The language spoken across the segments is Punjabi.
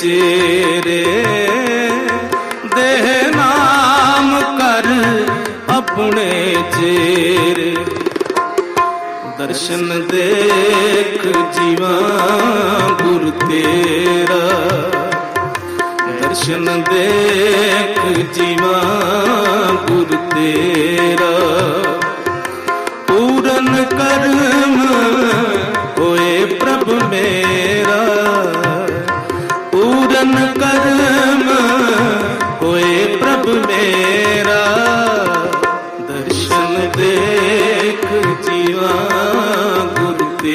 ਚੇਰੇ ਦੇਹ ਨਾਮ ਕਰ ਆਪਣੇ ਚੇਰੇ। ਦਰਸ਼ਨ ਦੇਖ ਜੀਵਾ ਗੁਰ ਤੇਰਾ। ਦਰਸ਼ਨ ਦੇਖ ਜੀਵਾ ਗੁਰ ਤੇਰਾ।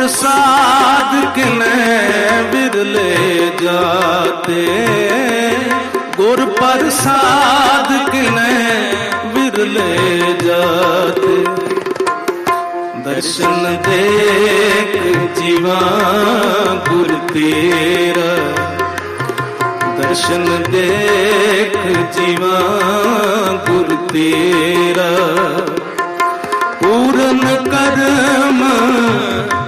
ਗੁਰ ਪ੍ਰਸਾਦ ਕਿਨੇ ਬਿਰਲੇ ਜਾਤੇ? ਗੁਰ ਪ੍ਰਸਾਦ ਕਿਨੇ ਬਿਰਲੇ ਜਾਤੇ? ਦਰਸ਼ਨ ਦੇਖ ਜੀਵਾ ਗੁਰ ਤੇਰਾ। ਦਰਸ਼ਨ ਦੇਖ ਜੀਵਾ ਗੁਰ ਤੇਰਾ। ਪੂਰਨ ਕਰਮ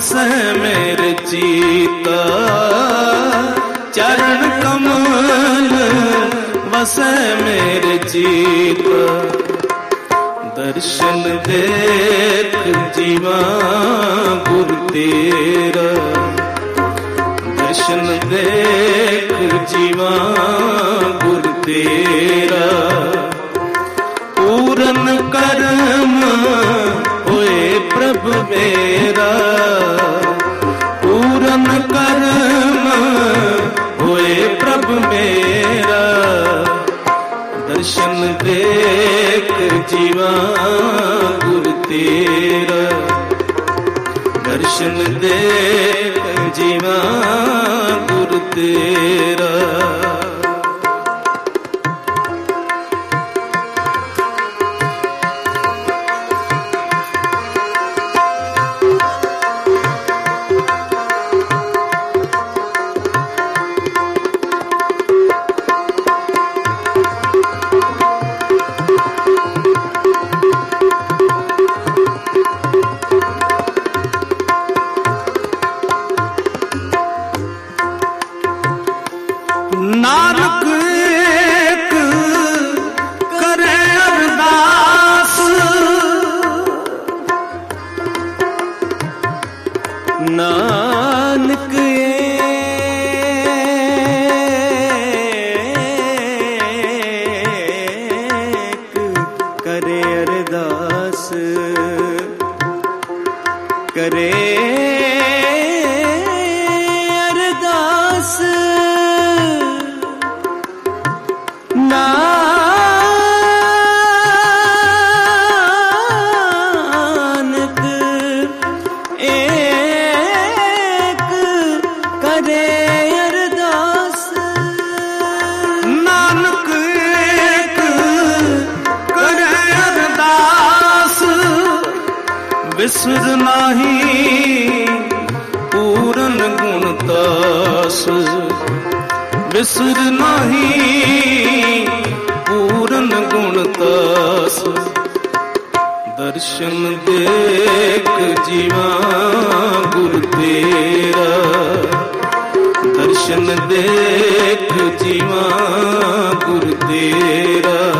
ਵਸੈ ਮੇਰੇ ਚੀਤਾ। ਚਰਨ ਕਮਲ ਵਸੈ ਮੇਰੇ ਚੀਤ। ਦਰਸ਼ਨ ਦੇਖ ਜੀਵਾ ਗੁਰ ਤੇਰਾ। ਦਰਸ਼ਨ ਦੇਖ ਜੀਵਾ ਗੁਰ ਤੇਰਾ। ਪੂਰਨ ਕਰਮ ਹੋਏ ਪ੍ਰਭ ਮੇਰਾ ਜੀਵਾਂ ਨਾਨਕ ਨਾਨਕ ਏਕ ਕਰੇ ਅਰਦਾਸ। ਨਾਨਕ ਏਕ ਕਰੇ ਅਰਦਾਸ। ਵਿਸਰ ਨਾਹੀ ਪੂਰਨ ਗੁਣ ਤਾਸ। ਵਿਸਰ ਨਾਹੀ, ਪੂਰਨ ਗੁਣ ਤਾਸ ਦਰਸ਼ਨ ਦੇਖ ਜੀਵਾ ਗੁਰ ਤੇਰਾ। ਦਰਸ਼ਨ ਦੇਖ ਜੀਵਾ ਗੁਰ ਤੇਰਾ।